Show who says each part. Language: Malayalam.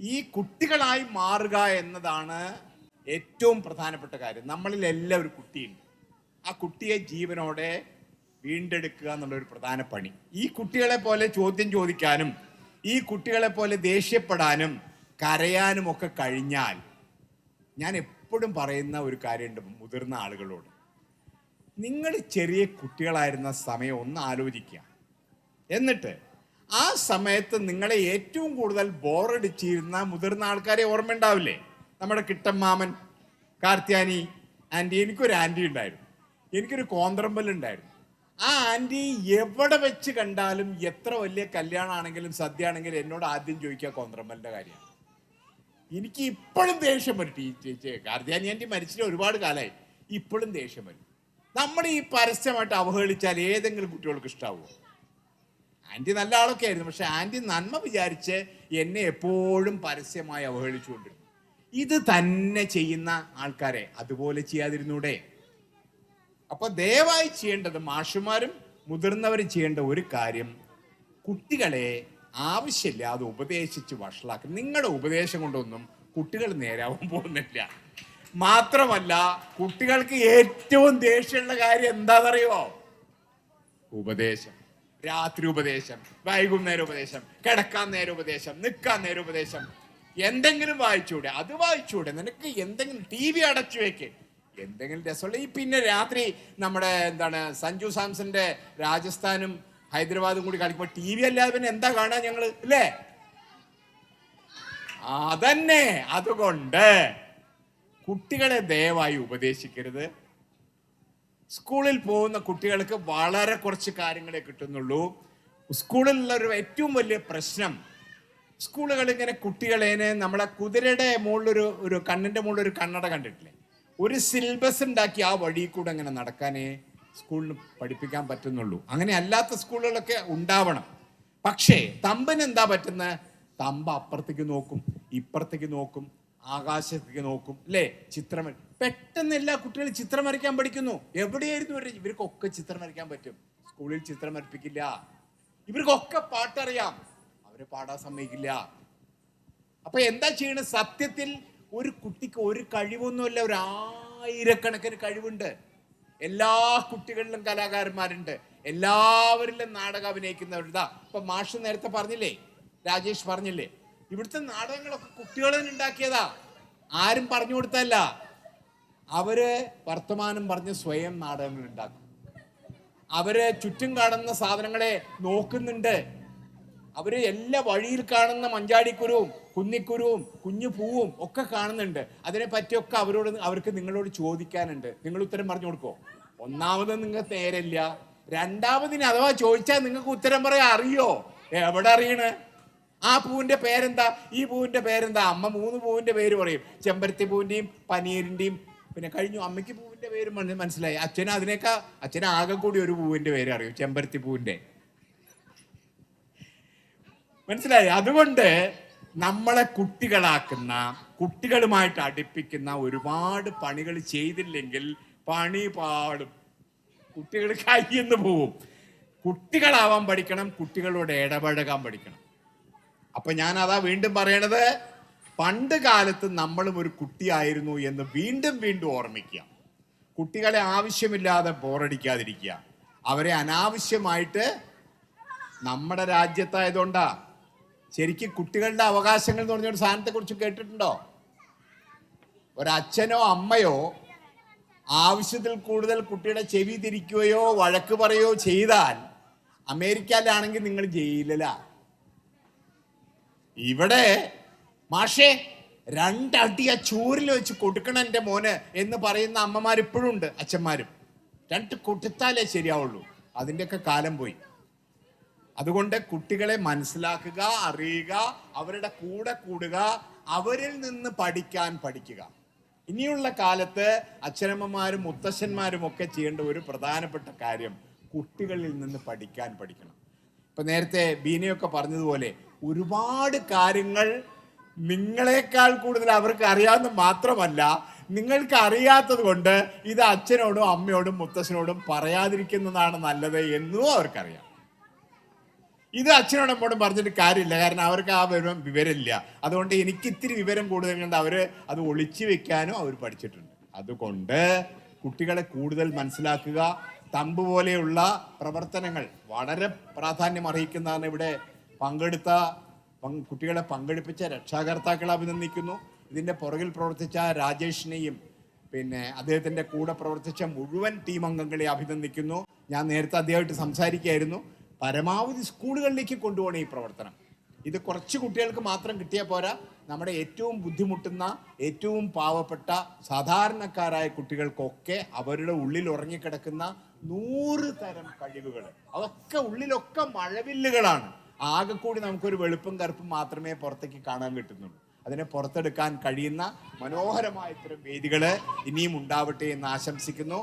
Speaker 1: ഈ കുട്ടികളായി മാറുക എന്നതാണ് ഏറ്റവും പ്രധാനപ്പെട്ട കാര്യം. നമ്മളിൽ എല്ലാം ഒരു കുട്ടിയുണ്ട്. ആ കുട്ടിയെ ജീവനോടെ വീണ്ടെടുക്കുക എന്നുള്ള ഒരു പ്രധാന പണി. ഈ കുട്ടികളെ പോലെ ചോദ്യം ചോദിക്കാനും ഈ കുട്ടികളെ പോലെ ദേഷ്യപ്പെടാനും കരയാനും ഒക്കെ കഴിഞ്ഞാൽ ഞാൻ എപ്പോഴും പറയുന്ന ഒരു കാര്യമുണ്ട് മുതിർന്ന ആളുകളോട്. നിങ്ങൾ ചെറിയ കുട്ടികളായിരുന്ന സമയം ഒന്ന് ആലോചിക്കുക. എന്നിട്ട് ആ സമയത്ത് നിങ്ങളെ ഏറ്റവും കൂടുതൽ ബോറടിച്ചിരുന്ന മുതിർന്ന ആൾക്കാരെ ഓർമ്മയുണ്ടാവില്ലേ? നമ്മുടെ കിട്ടമ്മാമൻ കാർത്യാനി ആന്റി. എനിക്കൊരു ആന്റി ഉണ്ടായിരുന്നു. എനിക്കൊരു കോന്തറമ്പൽ ഉണ്ടായിരുന്നു. ആ ആന്റി എവിടെ വെച്ച് കണ്ടാലും എത്ര വലിയ കല്യാണമാണെങ്കിലും സദ്യ ആണെങ്കിലും എന്നോട് ആദ്യം ചോദിക്കുക കോന്തറമ്പലിന്റെ കാര്യമാണ് എനിക്ക് ഇപ്പോഴും ദേഷ്യം വരും. ചേച്ചി കാർത്തിയാനി ആന്റി മരിച്ചിട്ട് ഒരുപാട് കാലമായി ഇപ്പോഴും ദേഷ്യം വരും. നമ്മൾ ഈ പരസ്യമായിട്ട് അവഹേളിച്ചാൽ ഏതെങ്കിലും കുട്ടികൾക്ക് ഇഷ്ടാവുമോ ആന്റി നല്ല ആളൊക്കെ ആയിരുന്നു. പക്ഷെ ആന്റി നന്മ വിചാരിച്ച് എന്നെ എപ്പോഴും പരസ്യമായി അവഹേളിച്ചുകൊണ്ടിരുന്നു. ഇത് തന്നെ ചെയ്യുന്ന ആൾക്കാരെ അതുപോലെ ചെയ്യാതിരുന്നൂടെ. അപ്പൊ ദയവായി ചെയ്യേണ്ടത് മാഷുമാരും മുതിർന്നവരും ചെയ്യേണ്ട ഒരു കാര്യം കുട്ടികളെ ആവശ്യമില്ലാതെ ഉപദേശിച്ച് വഷളാക്കും നിങ്ങളുടെ ഉപദേശം കൊണ്ടൊന്നും കുട്ടികൾ നേരാവാൻ പോകുന്നില്ല. മാത്രമല്ല കുട്ടികൾക്ക് ഏറ്റവും ദേഷ്യമുള്ള കാര്യം എന്താണെന്നറിയോ ഉപദേശം. രാത്രി ഉപദേശം വൈകുന്നേരം ഉപദേശം കിടക്കാൻ നേരം ഉപദേശം നിൽക്കാൻ നേരം ഉപദേശം. എന്തെങ്കിലും വായിച്ചൂടെ? അത് വായിച്ചൂടെ? നിനക്ക് എന്തെങ്കിലും ടി വി അടച്ചു വെക്ക്. എന്തെങ്കിലും രസമുള്ള ഈ പിന്നെ രാത്രി നമ്മുടെ എന്താണ് സഞ്ജു സാംസന്റെ രാജസ്ഥാനും ഹൈദരാബാദും കൂടി കളിക്കുമ്പോൾ ടി വി അല്ലാതെ പിന്നെ എന്താ കാണാൻ ഞങ്ങൾ അല്ലേ? അതന്നെ അതുകൊണ്ട് കുട്ടികളെ ദയവായി ഉപദേശിക്കരുത്. സ്കൂളിൽ പോകുന്ന കുട്ടികൾക്ക് വളരെ കുറച്ച് കാര്യങ്ങളെ കിട്ടുന്നുള്ളൂ. സ്കൂളിലുള്ള ഒരു ഏറ്റവും വലിയ പ്രശ്നം സ്കൂളുകൾ ഇങ്ങനെ കുട്ടികളേനെ നമ്മളെ കുതിരയുടെ മുകളിലൊരു ഒരു കണ്ണിന്റെ മുകളിൽ ഒരു കണ്ണട കണ്ടിട്ടില്ലേ? ഒരു സിലബസ് ഉണ്ടാക്കി ആ വഴി കൂടെ അങ്ങനെ നടക്കാനേ സ്കൂളിന് പഠിപ്പിക്കാൻ പറ്റുന്നുള്ളൂ. അങ്ങനെ അല്ലാത്ത സ്കൂളുകളൊക്കെ ഉണ്ടാവണം. പക്ഷേ തമ്പിന് എന്താ പറ്റുന്നത്? തമ്പ അപ്പുറത്തേക്ക് നോക്കും ഇപ്പുറത്തേക്ക് നോക്കും ആകാശത്തേക്ക് നോക്കും അല്ലേ ചിത്രം പെട്ടെന്ന് എല്ലാ കുട്ടികളും ചിത്രം വരയ്ക്കാൻ പഠിക്കുന്നു. എവിടെയായിരുന്നു ഇവർക്കൊക്കെ ചിത്രം വരയ്ക്കാൻ പറ്റും. സ്കൂളിൽ ചിത്രം വരപ്പിക്കില്ല. ഇവർക്കൊക്കെ പാട്ടറിയാം. അവർ പാടാൻ സമ്മതിക്കില്ല. അപ്പൊ എന്താ ചെയ്യണത് സത്യത്തിൽ ഒരു കുട്ടിക്ക് ഒരു കഴിവൊന്നുമല്ല ഒരു ആയിരക്കണക്കിന് കഴിവുണ്ട്. എല്ലാ കുട്ടികളിലും കലാകാരന്മാരുണ്ട്. എല്ലാവരിലും നാടകം അഭിനയിക്കുന്നവരുതാ ഇപ്പൊ മാഷ് നേരത്തെ പറഞ്ഞില്ലേ? രാജേഷ് പറഞ്ഞില്ലേ? ഇവിടുത്തെ നാടകങ്ങളൊക്കെ കുട്ടികൾ തന്നെ ഉണ്ടാക്കിയതാ. ആരും പറഞ്ഞു കൊടുത്തല്ല അവർ വർത്തമാനം പറഞ്ഞ് സ്വയം നാടകങ്ങൾ ഉണ്ടാക്കും. അവർ ചുറ്റും കാണുന്ന സാധനങ്ങളെ നോക്കുന്നുണ്ട്. അവർ എല്ലാ വഴിയിൽ കാണുന്ന മഞ്ചാടിക്കുരുവും കുന്നിക്കുരുവും കുഞ്ഞു പൂവും ഒക്കെ കാണുന്നുണ്ട്. അതിനെ പറ്റിയൊക്കെ അവരോട് അവർക്ക് നിങ്ങളോട് ചോദിക്കാനുണ്ട്. നിങ്ങൾ ഉത്തരം പറഞ്ഞു കൊടുക്കോ? ഒന്നാമത് നിങ്ങൾ നേരല്ല രണ്ടാമതിന് അഥവാ ചോദിച്ചാൽ നിങ്ങൾക്ക് ഉത്തരം പറയാൻ അറിയോ? എവിടെ അറിയണ്? ആ പൂവിന്റെ പേരെന്താ? ഈ പൂവിന്റെ പേരെന്താ? അമ്മ മൂന്ന് പൂവിന്റെ പേര് പറയും. ചെമ്പരത്തി പൂവിന്റെയും പനീരിന്റെയും പിന്നെ കഴിഞ്ഞു അമ്മയ്ക്ക് പൂവിന്റെ പേര് മനസ്സിലായി. അച്ഛന് അതിനേക്കാ അച്ഛന് ആകെ കൂടി ഒരു പൂവിന്റെ പേര് അറിയും ചെമ്പരത്തി പൂവിന്റെ. മനസ്സിലായി? അതുകൊണ്ട് നമ്മളെ കുട്ടികളാക്കുന്ന കുട്ടികളുമായിട്ട് അടുപ്പിക്കുന്ന ഒരുപാട് പണികൾ ചെയ്തില്ലെങ്കിൽ പണി പാടും. കുട്ടികൾ കയ്യിന്ന് പോവും. കുട്ടികളാവാൻ പഠിക്കണം കുട്ടികളോട് ഇടപഴകാൻ പഠിക്കണം. അപ്പൊ ഞാൻ അതാ വീണ്ടും പറയണത് പണ്ട് കാലത്ത് നമ്മളും ഒരു കുട്ടിയായിരുന്നു എന്ന് വീണ്ടും വീണ്ടും ഓർമ്മിക്കുക. കുട്ടികളെ ആവശ്യമില്ലാതെ ബോറടിക്കാതിരിക്കുക. അവരെ അനാവശ്യമായിട്ട് നമ്മുടെ രാജ്യത്തായതുകൊണ്ടാ. ശരിക്കും കുട്ടികളുടെ അവകാശങ്ങൾ എന്ന് പറഞ്ഞൊരു സാധനത്തെ കുറിച്ച് കേട്ടിട്ടുണ്ടോ? ഒരച്ഛനോ അമ്മയോ ആവശ്യത്തിൽ കൂടുതൽ കുട്ടിയുടെ ചെവി തിരിക്കുകയോ വഴക്ക് പറയുകയോ ചെയ്താൽ അമേരിക്കയിലാണെങ്കിൽ നിങ്ങൾ ജയിലിലാ. ഇവിടെ മാഷേ രണ്ടടി ആ ചൂരിൽ വെച്ച് കൊടുക്കണം എന്റെ മോന് എന്ന് പറയുന്ന അമ്മമാർ ഇപ്പോഴും ഉണ്ട് അച്ഛന്മാരും. രണ്ട് കൊടുത്താലേ ശരിയാവുള്ളൂ. അതിന്റെയൊക്കെ കാലം പോയി. അതുകൊണ്ട് കുട്ടികളെ മനസ്സിലാക്കുക അറിയുക അവരുടെ കൂടെ കൂടുക അവരിൽ നിന്ന് പഠിക്കാൻ പഠിക്കുക. ഇനിയുള്ള കാലത്ത് അച്ഛനമ്മമാരും മുത്തശ്ശന്മാരും ഒക്കെ ചെയ്യേണ്ട ഒരു പ്രധാനപ്പെട്ട കാര്യം കുട്ടികളിൽ നിന്ന് പഠിക്കാൻ പഠിക്കണം. ഇപ്പൊ നേരത്തെ ബീനയൊക്കെ പറഞ്ഞതുപോലെ ഒരുപാട് കാര്യങ്ങൾ നിങ്ങളെക്കാൾ കൂടുതൽ അവർക്ക് അറിയാമെന്ന് മാത്രമല്ല നിങ്ങൾക്ക് അറിയാത്തത് കൊണ്ട് ഇത് അച്ഛനോടും അമ്മയോടും മുത്തശ്ശനോടും പറയാതിരിക്കുന്നതാണ് നല്ലത് എന്നും അവർക്കറിയാം. ഇത് അച്ഛനോടും അമ്മയോടും പറഞ്ഞിട്ട് കാര്യമില്ല. കാരണം അവർക്ക് ആ വിവരം വിവരമില്ല. അതുകൊണ്ട് എനിക്ക് ഇത്തിരി വിവരം കൂടുതൽ കണ്ട് അവർ അത് ഒളിച്ചു വെക്കാനും അവർ പഠിച്ചിട്ടുണ്ട്. അതുകൊണ്ട് കുട്ടികളെ കൂടുതൽ മനസ്സിലാക്കുക. തമ്പ് പോലെയുള്ള പ്രവർത്തനങ്ങൾ വളരെ പ്രാധാന്യം അർഹിക്കുന്നതാണ് ഇവിടെ പങ്കെടുത്ത പങ്ക് കുട്ടികളെ പങ്കെടുപ്പിച്ച രക്ഷാകർത്താക്കളെ അഭിനന്ദിക്കുന്നു. ഇതിന്റെ പുറകിൽ പ്രവർത്തിച്ച രാജേഷിനെയും പിന്നെ അദ്ദേഹത്തിന്റെ കൂടെ പ്രവർത്തിച്ച മുഴുവൻ ടീം അംഗങ്ങളെ അഭിനന്ദിക്കുന്നു. ഞാൻ നേരത്തെ അദ്ദേഹമായിട്ട് സംസാരിക്കുകയായിരുന്നു. പരമാവധി സ്കൂളുകളിലേക്ക് കൊണ്ടുപോകണം ഈ പ്രവർത്തനം. ഇത് കുറച്ച് കുട്ടികൾക്ക് മാത്രം കിട്ടിയാൽ പോരാ. നമ്മുടെ ഏറ്റവും ബുദ്ധിമുട്ടുന്ന ഏറ്റവും പാവപ്പെട്ട സാധാരണക്കാരായ കുട്ടികൾക്കൊക്കെ അവരുടെ ഉള്ളിൽ ഉറങ്ങിക്കിടക്കുന്ന നൂറ് തരം കഴിവുകൾ. അതൊക്കെ ഉള്ളിലൊക്കെ മഴവില്ലുകളാണ്. ആകെ കൂടി നമുക്കൊരു വെളുപ്പും കറുപ്പും മാത്രമേ പുറത്തേക്ക് കാണാൻ കിട്ടുന്നുള്ളൂ. അതിനെ പുറത്തെടുക്കാൻ കഴിയുന്ന മനോഹരമായ ഇത്തരം വേദികൾ ഇനിയും ഉണ്ടാവട്ടെ എന്ന് ആശംസിക്കുന്നു.